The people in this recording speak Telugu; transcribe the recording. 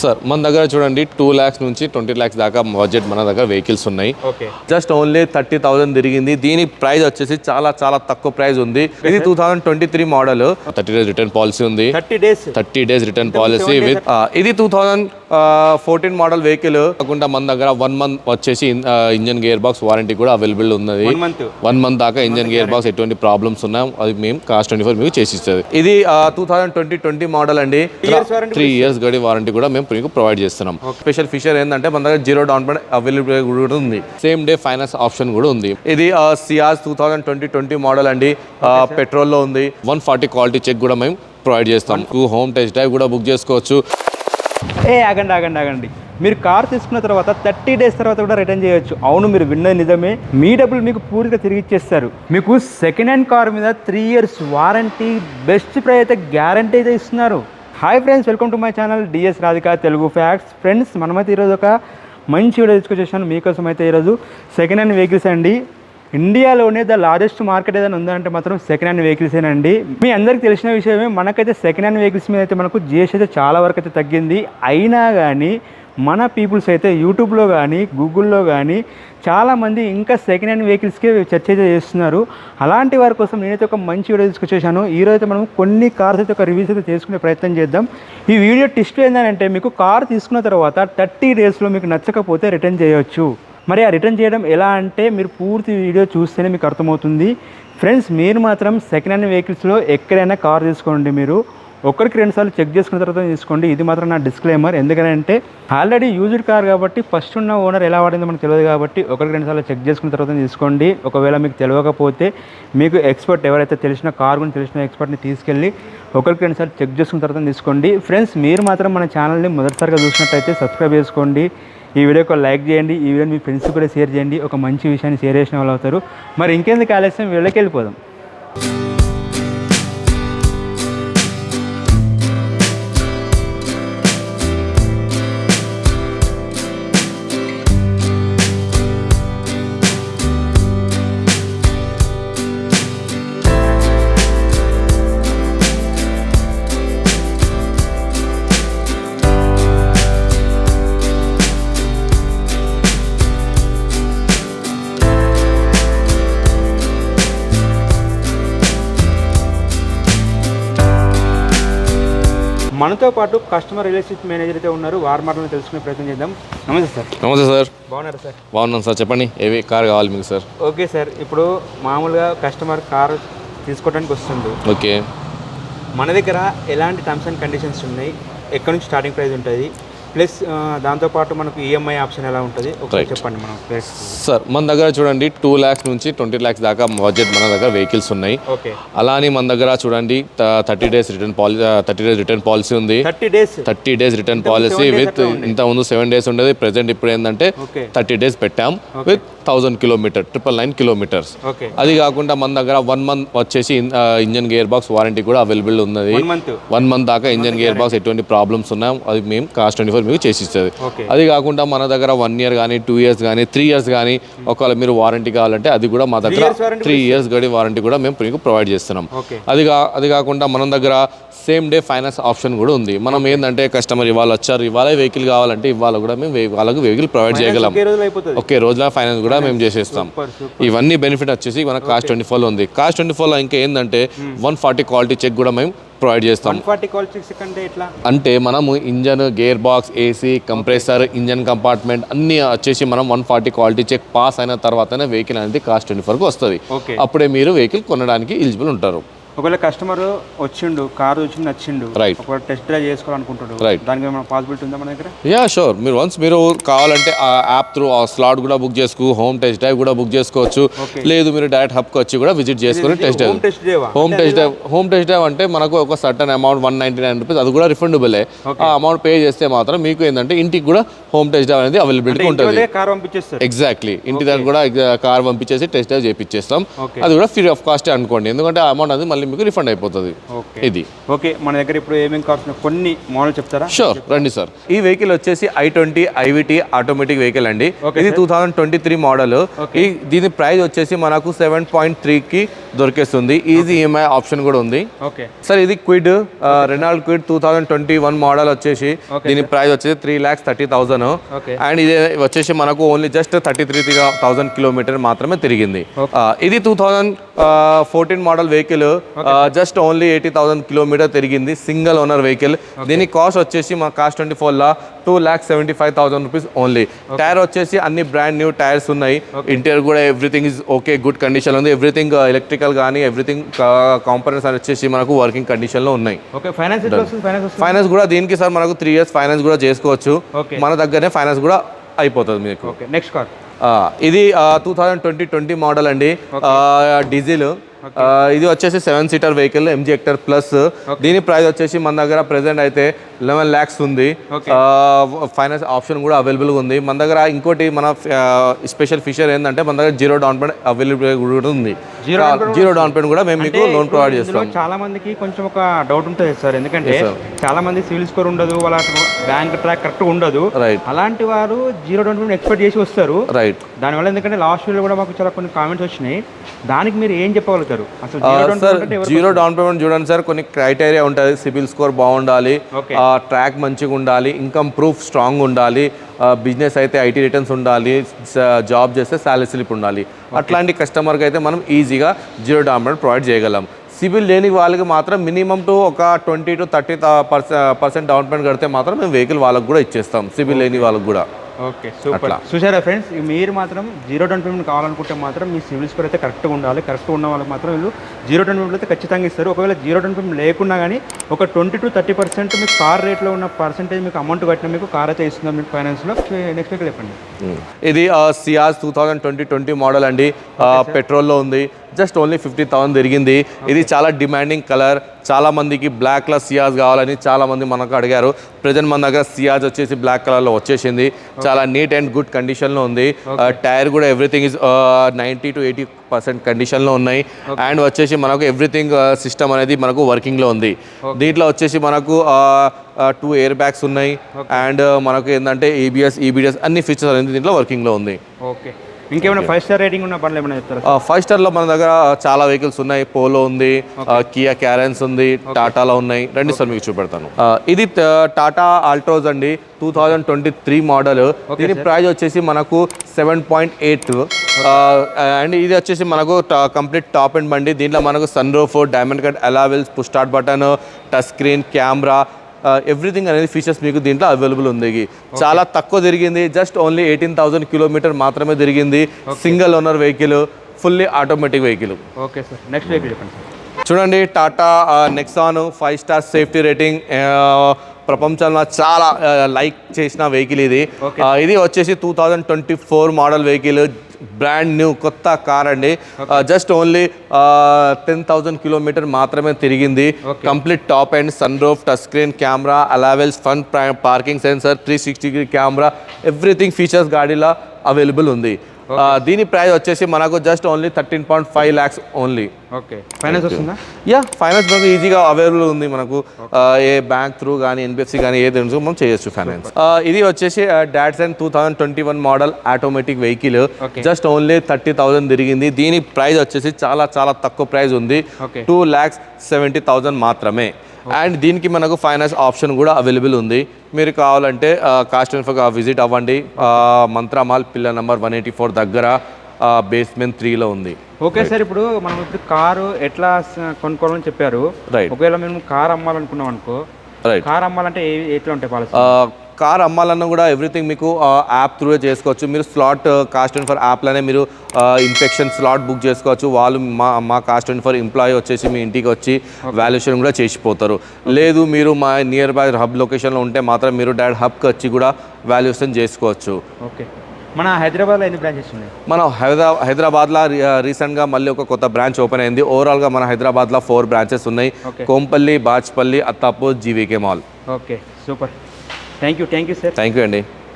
సార్ మన దగ్గర చూడండి టూ ల్యాక్స్ నుంచి ట్వంటీ ల్యాక్స్ దాకా బడ్జెట్ మన దగ్గర వెహికల్స్ ఉన్నాయి. జస్ట్ ఓన్లీ థర్టీ థౌసండ్ తిరిగింది. దీని ప్రైస్ వచ్చేసి చాలా చాలా తక్కువ ప్రైస్ ఉంది. ఇది two thousand twenty three model thirty days return policy ఉంది. Thirty days thirty days return policy with ఇది two thousand fourteen model vehicle కాకుండా మన దగ్గర వన్ మంత్ వచ్చేసి ఇంజన్ గేర్ బాక్స్ వారంటీ కూడా అవైలబుల్ ఉన్నది. వన్ మంత్ దాకా ఇంజన్ గేర్ బాక్స్ ఎటువంటి ప్రాబ్లమ్స్ ఉన్నాయి అది మేము కాస్ట్ ట్వంటీ ఫోర్ మీకు చేసి ఇస్తుంది. ఇది two thousand twenty twenty model అండి. త్రీ ఇయర్స్ గడి వారంటీ కూడా మేము మీకు ప్రొవైడ్ చేస్తున్నాం. స్పెషల్ ఫీచర్ ఏంటంటే మన దగ్గర జీరో డౌన్ పేమెంట్ అవైలబుల్ కూడా ఉంది. సేమ్ డే ఫైనాన్స్ ఆప్షన్ కూడా ఉంది. ఇది Ciaz two thousand twenty twenty model అండి. పెట్రోల్లో ఉంది. వన్ ఫార్టీ క్వాలిటీ చెక్ కూడా మేము ప్రొవైడ్ చేస్తాం. హోమ్ టెస్ట్ డ్రైవ్ కూడా బుక్ చేసుకోవచ్చు. ఏ ఆగండి ఆగండి ఆగండి. మీరు కార్ తీసుకున్న తర్వాత థర్టీ డేస్ తర్వాత కూడా రిటర్న్ చేయొచ్చు. అవును మీరు విన్నది నిజమే. మీ డబ్బులు మీకు పూర్తిగా తిరిగి ఇచ్చేస్తారు. మీకు సెకండ్ హ్యాండ్ కార్ మీద three years warranty best price అయితే గ్యారంటీ అయితే ఇస్తున్నారు. Hi friends welcome to my channel D S Radhika Telugu facts friends మనమైతే ఈరోజు ఒక మంచి వీడియో తీసుకొచ్చేసాను మీకోసం అయితే ఈరోజు సెకండ్ హ్యాండ్ వెహికల్స్ అండి. ఇండియాలోనే ద లార్జెస్ట్ మార్కెట్ ఏదైనా ఉందంటే మాత్రం సెకండ్ హ్యాండ్ వెహికల్సేనండి మీ అందరికీ తెలిసిన విషయమే మనకైతే సెకండ్ హ్యాండ్ వెహికల్స్ మీద అయితే మనకు జిఎస్టీ అయితే చాలా వరకు అయితే తగ్గింది. అయినా కానీ మన పీపుల్స్ అయితే యూట్యూబ్లో కానీ గూగుల్లో కానీ చాలామంది ఇంకా సెకండ్ హ్యాండ్ వెహికల్స్కే చర్చ అయితే చేస్తున్నారు. అలాంటి వారి కోసం నేనైతే ఒక మంచి వీడియో తీసుకొచ్చేసాను. ఈరోజు అయితే మనం కొన్ని కార్స్ అయితే ఒక రివ్యూస్ అయితే చేసుకునే ప్రయత్నం చేద్దాం. ఈ వీడియో టిస్ట్ ఏంటంటే మీకు కార్ తీసుకున్న తర్వాత థర్టీ డేస్లో మీకు నచ్చకపోతే రిటర్న్ చేయొచ్చు. మరి ఆ రిటర్న్ చేయడం ఎలా అంటే మీరు పూర్తి వీడియో చూస్తేనే మీకు అర్థమవుతుంది. ఫ్రెండ్స్ మీరు మాత్రం సెకండ్ హ్యాండ్ వెహికల్స్లో ఎక్కడైనా కార్ తీసుకోండి మీరు. ఒకరికి రెండుసార్లు చెక్ చేసుకున్న తర్వాత తీసుకోండి. ఇది మాత్రం నా డిస్క్లైమర్ ఎందుకంటే ఆల్రెడీ యూజ్డ్ కార్ కాబట్టి ఫస్ట్ ఉన్న ఓనర్ ఎలా వాడిందో మనకు తెలియదు కాబట్టి ఒకరికి రెండుసార్లు చెక్ చేసుకున్న తర్వాత తీసుకోండి. ఒకవేళ మీకు తెలియకపోతే మీకు ఎక్స్పర్ట్ ఎవరైతే తెలిసిన కార్ గురించి తెలిసిన ఎక్స్పర్ట్ని తీసుకెళ్ళి ఒకరికి రెండుసార్లు చెక్ చేసుకున్న తర్వాత తీసుకోండి. ఫ్రెండ్స్ మీరు మాత్రం మన ఛానల్ని మొదటిసారిగా చూసినట్టయితే సబ్స్క్రైబ్ చేసుకోండి. ఈ వీడియోకి ఒక లైక్ చేయండి ఈ వీడియోని మీ ఫ్రెండ్స్ కూడా షేర్ చేయండి ఒక మంచి విషయాన్ని షేర్ చేసిన వాళ్ళు అవుతారు. మరి ఇంకెందుకు ఆలస్యం? వీళ్ళకి వెళ్ళిపోదాం. మనతో పాటు కస్టమర్ రిలేషన్షిప్ మేనేజర్ అయితే ఉన్నారు. వారి మాటలను తెలుసుకునే ప్రయత్నం చేద్దాం. నమస్తే సార్. నమస్తే సార్. బాగున్నారు సార్? బాగున్నాను సార్. చెప్పండి ఏవి కార్ కావాలి మీకు సార్? Okay sir. ఇప్పుడు మామూలుగా కస్టమర్ కార్ తీసుకోవడానికి వస్తుంది. ఓకే. మన దగ్గర ఎలాంటి టర్మ్స్ అండ్ కండిషన్స్ ఉన్నాయి? ఎక్కడి నుంచి స్టార్టింగ్ ప్రైస్ ఉంటుంది? ప్లస్ దాంతోపాటు మనకు ఈఎంఐ ఆప్షన్ ఎలా ఉంటుంది? ఒకసారి. చెప్పండి మనం సార్ మన దగ్గర చూడండి టూ ల్యాక్స్ నుంచి ట్వంటీ ల్యాక్స్ దాకా బడ్జెట్ మన దగ్గర వెహికల్స్ ఉన్నాయి. అలానే మన దగ్గర చూడండి thirty days return policy thirty days return policy ఉంది. Thirty days thirty days return policy with. ఇంత ముందు సెవెన్ డేస్ ఉండేది ప్రెసెంట్ ఇప్పుడు ఏంటంటే థర్టీ డేస్ పెట్టాం with thousand kilometre triple nine kilometres అది కాకుండా మన దగ్గర వన్ మంత్ వచ్చేసి ఇంజన్ గేర్ బాక్స్ వారంటీ కూడా అవైలబుల్ ఉన్నది. వన్ మంత్ వన్ మంత్ దాకా ఇంజన్ గేర్ బాక్స్ ఎటువంటి ప్రాబ్లమ్స్ ఉన్నాయి అది మేము కాస్ట్ ట్వంటీ ఫోర్ మీకు చేసి ఇస్తుంది అది కాకుండా మన దగ్గర వన్ ఇయర్ కానీ టూ ఇయర్స్ కానీ త్రీ ఇయర్స్ కానీ ఒకవేళ మీరు వారంటీ కావాలంటే అది కూడా మా దగ్గర త్రీ ఇయర్స్ గడి వారంటీ కూడా మేము మీకు ప్రొవైడ్ చేస్తున్నాం. అది అది కాకుండా మన దగ్గర సేమ్ డే ఫైనాన్స్ ఆప్షన్ కూడా ఉంది. మనం ఏంటంటే కస్టమర్ ఇవాళ వచ్చారు ఇవాళ వెహికల్ కావాలంటే ఇవాళ కూడా మేము వాళ్ళకు వెహికల్ ప్రొవైడ్ చేయగలం. ఒకే రోజులో ఫైనాన్స్ కూడా మేము చేసేస్తాం. ఇవన్నీ బెనిఫిట్ వచ్చేసి మన కాస్ట్ ట్వంటీ ఫోర్లో ఉంది. కాస్ట్ ట్వంటీ ఫోర్లో ఇంకా ఏంటంటే వన్ ఫార్టీ క్వాలిటీ చెక్ కూడా మేము ప్రొవైడ్ చేస్తాం. అంటే మనము engine gear box AC compressor engine compartment అన్ని వచ్చేసి మనం one forty quality check pass అయిన తర్వాతనే వెహికల్ అనేది కాస్ట్ ట్వంటీ ఫోర్కి వస్తుంది. అప్పుడే మీరు వెహికల్ కొనడానికి ఎలిజిబుల్ ఉంటారు. ఒకవేళ కస్టమర్ వచ్చిండు కారు వచ్చి నచ్చిండు Right. ఒకవేళ టెస్ట్ డ్రైవ్ చేసుకోవాలనుకుంటాడు Right. దానికి ఏమైనా పాసిబిలిటీ ఉందా మన దగ్గర? యా షూర్ మీరు వన్స్ మీరు కావాలంటే ఆ యాప్ త్రూ ఆ స్లాట్ కూడా బుక్ చేసుకో హోమ్ టెస్ట్ డ్రైవ్ కూడా బుక్ చేసుకోవచ్చు. లేదు మీరు డైరెక్ట్ హబ్కి వచ్చి కూడా విజిట్ చేసుకుని test drive home test drive home test drive అంటే మనకు ఒక certain amount one ninety nine rupees అది కూడా రిఫండబులే ఆ అమౌంట్ పే చేస్తే మాత్రం మీకు ఏంటంటే ఇంటికి కూడా హోమ్ టెస్ట్ డ్రైవ్ అనేది అవైలబిలిటీ ఉంటుంది. కార్ పంపించేస్తారు. ఎగ్జాక్ట్లీ ఇంటి దగ్గర కూడా కార్ పంపించేసి టెస్ట్ డ్రైవ్ చేపించేస్తాం. అది కూడా ఫ్రీ ఆఫ్ కాస్ట్ అనుకోండి. ఎందుకంటే ఆ అమౌంట్ అది మళ్ళీ మళ్ళీ మీకు రిఫండ్ అయిపోతుంది. ఓకే. ఇది. ఓకే మన దగ్గర ఇప్పుడు ఏమేమి కార్స్ కొన్ని మోడల్ చెప్తారా? షూర్ రండి సార్. ఈ వెహికల్ వచ్చేసి I twenty IVT automatic vehicle అండి. ఇది two thousand twenty three model. ఈ దీని ప్రైస్ వచ్చేసి మనకు సెవెన్ పాయింట్ త్రీకి దొరికేస్తుంది. ఈజీ ఈఎంఐ ఆప్షన్ కూడా ఉంది. ఓకే. సార్ ఇది Kwid Renault Kwid two thousand twenty one model వచ్చేసి దీని ప్రైస్ వచ్చేసి three lakhs thirty thousand and ఇది వచ్చేసి మనకు only just thirty three thousand kilometre మాత్రమే తిరిగింది. ఆ, ఇది two thousand fourteen model vehicle just only eighty thousand kilometre తిరిగింది సింగిల్ ఓనర్ వెహికల్ దీని కాస్ట్ వచ్చేసి మా కాస్ట్ ట్వంటీ ఫోర్లో two lakhs seventy five thousand rupees only tyre వచ్చేసి అన్ని బ్రాండ్ న్యూ టైర్స్ ఉన్నాయి. ఇంటీరియర్ కూడా everything is okay good condition ఉంది. ఎవ్రీథింగ్ ఎలక్ట్రికల్ కానీ ఎవ్రీథింగ్ కాంపనెంట్స్ వచ్చేసి మనకు వర్కింగ్ కండిషన్లో ఉన్నాయి. ఓకే ఫైనాన్స్ ఫైనాన్స్ కూడా దీనికి సార్ మనకు త్రీ ఇయర్స్ ఫైనాన్స్ కూడా చేసుకోవచ్చు. మన దగ్గరనే ఫైనాన్స్ కూడా అయిపోతుంది మీకు. ఓకే నెక్స్ట్ కార్ ఇది two thousand twenty twenty model అండి డీజిల్. ఇది వచ్చేసి seven seater vehicle MG Hector plus దీని ప్రైస్ వచ్చేసి మన దగ్గర ప్రెసెంట్ అయితే లెవెన్ ల్యాక్స్ ఉంది. ఫైనాన్స్ ఆప్షన్ కూడా అవైలబుల్గా ఉంది. మన దగ్గర ఇంకోటి మన స్పెషల్ ఫీచర్ ఏంటంటే మన దగ్గర జీరో డౌన్ పేమెంట్ అవైలబుల్ కూడా ఉంది. జీరో డౌన్ పేమెంట్ కూడా మేము మీకు లోన్ ప్రొవైడ్ చేస్తాం. చాలా మందికి కొంచెం ఒక డౌట్ ఉంటుంది సార్. ఎందుకంటే. చాలా మంది సివిల్ స్కోర్ ఉండదు వాళ్ళ బ్యాంక్ ట్రాక్ కరెక్ట్ ఉండదు. రైట్ అలాంటి వారు జీరో డౌన్ పేమెంట్ ఎక్స్పెక్ట్ చేసి వస్తారు. రైట్ దానివల్ల ఎందుకంటే లాస్ట్ వీడియో కూడా మాకు చాలా కొన్ని కామెంట్స్ వచ్చినాయి. దానికి మీరు ఏం చెప్పగలుగుతారు? అసలు zero down sir payment zero down payment చూడండి సార్ కొన్ని క్రైటీరియా ఉంటుంది సిబిల్ స్కోర్ బాగుండాలి. ట్రాక్ మంచిగా ఉండాలి ఇన్కమ్ ప్రూఫ్ స్ట్రాంగ్ ఉండాలి బిజినెస్ అయితే ఐటీ రిటర్న్స్ ఉండాలి జాబ్ చేస్తే శాలరీ స్లిప్ ఉండాలి. అట్లాంటి కస్టమర్కి అయితే మనం ఈజీగా జీరో డౌన్ పేమెంట్ ప్రొవైడ్ చేయగలం. సిబిల్ లేని వాళ్ళకి మాత్రం మినిమం టు ఒక twenty to thirty percent down payment కడితే మాత్రం మేము వెహికల్ వాళ్ళకి కూడా ఇచ్చేస్తాం సిబిల్ లేని వాళ్ళకి కూడా. Okay super. చూసారా ఫ్రెండ్స్? మీరు మాత్రం జీరో డౌన్ పేమెంట్ కావాలనుకుంటే మాత్రం మీ సివిల్ స్కోర్ అయితే కరెక్ట్గా ఉండాలి. కరెక్ట్గా ఉన్న వాళ్ళకి మాత్రం వీళ్ళు జీరో డౌన్ పేమెంట్ అయితే ఖచ్చితంగా ఇస్తారు. ఒకవేళ జీరో డౌన్ పేమెంట్ లేకున్నా కానీ ఒక ట్వంటీ టు థర్టీ పర్సెంట్ మీకు కార్ రేట్లో ఉన్న పర్సెంటేజ్ మీకు అమౌంట్ కట్టిన మీకు కార్ అయితే ఇస్తుంది మీకు ఫైనాన్స్లో? నెక్స్ట్ వీక్ చెప్పండి. ఇది Ciaz two thousand twenty twenty model అండి. పెట్రోల్లో ఉంది. జస్ట్ ఓన్లీ ఫిఫ్టీ థౌసండ్ తిరిగింది. ఇది చాలా డిమాండింగ్ కలర్. చాలా మందికి బ్లాక్ కలర్ సియాజ్ కావాలని చాలా మంది మనకు అడిగారు. ప్రజెంట్ మన దగ్గర సియాజ్ వచ్చేసి బ్లాక్ కలర్లో వచ్చేసింది. చాలా నీట్ అండ్ గుడ్ కండిషన్లో ఉంది. టైర్ కూడా everything is ninety to eighty percent కండిషన్లో ఉన్నాయి. అండ్ వచ్చేసి మనకు ఎవ్రీథింగ్ సిస్టమ్ అనేది మనకు వర్కింగ్లో ఉంది. దీంట్లో వచ్చేసి మనకు టూ ఎయిర్ బ్యాగ్స్ ఉన్నాయి. అండ్ మనకు ఏంటంటే ఏబిఎస్ ఈబిడిఎస్ అన్ని ఫీచర్స్ అనేది దీంట్లో వర్కింగ్లో ఉంది. ఓకే. ఇంకేమైనా ఫైవ్ స్టార్ రేటింగ్ ఉన్న పనులు ఏమైనా చెప్తారా ఫైవ్ స్టార్లో మన దగ్గర చాలా వెహికల్స్ ఉన్నాయి. పోలో ఉంది కియా క్యారెన్స్ ఉంది టాటాలో ఉన్నాయి. రండి సార్ మీకు చూపెడతాను. ఇది టాటా ఆల్ట్రోజ్ అండి. Two thousand twenty three model దీని ప్రైస్ వచ్చేసి మనకు సెవెన్ పాయింట్ ఎయిట్ అండ్ ఇది వచ్చేసి మనకు కంప్లీట్ టాప్ అండ్ బండి. దీంట్లో మనకు sun roof diamond cut alloy wheels push start button touch screen camera everything అనేది ఫీచర్స్ మీకు దీంట్లో అవైలబుల్ ఉంది. చాలా తక్కువ తిరిగింది. Just only eighteen thousand kilometre మాత్రమే తిరిగింది. Single owner vehicle fully automatic vehicle okay sir next week చెప్పండి సార్ చూడండి Tata Nexon five star safety rating ప్రపంచంలో చాలా లైక్ చేసిన వెహికల్ ఇది. ఇది వచ్చేసి two thousand twenty four model vehicle brand new కొత్త కార్ అండి. Just only ten thousand kilometre మాత్రమే తిరిగింది. Complete top and sun roof touch screen camera alloy wheels fun parking sensor three sixty degree camera everything features గాడీలో available ఉంది. దీని ప్రైస్ వచ్చేసి మనకు just only thirteen point five lakhs only okay finance వస్తుందా? యా ఫైనాన్స్ మనకు ఈజీగా అవైలబుల్ ఉంది మనకు. ఏ బ్యాంక్ త్రూ కానీ ఎన్బిఎఫ్సి కానీ ఏది మనం చేయొచ్చు ఫైనాన్స్ ఇది వచ్చేసి dots and two thousand twenty one model automatic vehicle. Just only thirty thousand తిరిగింది. దీని ప్రైస్ వచ్చేసి చాలా చాలా తక్కువ ప్రైస్ ఉంది. టూ ల్యాక్స్ సెవెంటీ థౌసండ్ మాత్రమే. అండ్ దీనికి మనకు ఫైనాన్స్ ఆప్షన్ కూడా అవైలబుల్ ఉంది. మీరు కావాలంటే కాస్ట్ అండ్ విజిట్ అవ్వండి. Mantra Mall pillar number one eighty four దగ్గర బేస్మెంట్ త్రీలో ఉంది. ఓకే సార్ ఇప్పుడు మనం ఇప్పుడు కారు ఎట్లా కొనుక్కోవాలని చెప్పారు. ఒకవేళ మేము కార్ అమ్మాలనుకున్నాం అనుకో రైట్ కార్ అమ్మాలంటే ఎట్లా ఉంటాయి పాలసీ కార్ అమ్మాలన్నా కూడా ఎవ్రీథింగ్ మీకు యాప్ త్రూ చేసుకోవచ్చు. మీరు స్లాట్ కాస్ట్ అండ్ ఫర్ యాప్లోనే మీరు ఇన్ఫెక్షన్ స్లాట్ బుక్ చేసుకోవచ్చు. వాళ్ళు మా మా కాస్ట్ అండ్ ఫర్ ఎంప్లాయీ వచ్చేసి మీ ఇంటికి వచ్చి వాల్యుయేషన్ కూడా చేసిపోతారు. లేదు మీరు మా నియర్ బై హబ్ లొకేషన్లో ఉంటే మాత్రం మీరు డైరెక్ట్ హబ్కి వచ్చి కూడా వాల్యుయేషన్ చేసుకోవచ్చు. ఓకే మన హైదరాబాద్లో ఎన్ని బ్రాంచెస్ ఉన్నాయి? మన హైదరా హైదరాబాద్లో రీసెంట్గా మళ్ళీ ఒక కొత్త బ్రాంచ్ ఓపెన్ అయింది. ఓవరాల్గా మన హైదరాబాద్లో ఫోర్ బ్రాంచెస్ ఉన్నాయి. Kompally Bachupally Attapur GVK mall okay super thank you thank you sir. Thank you అండి.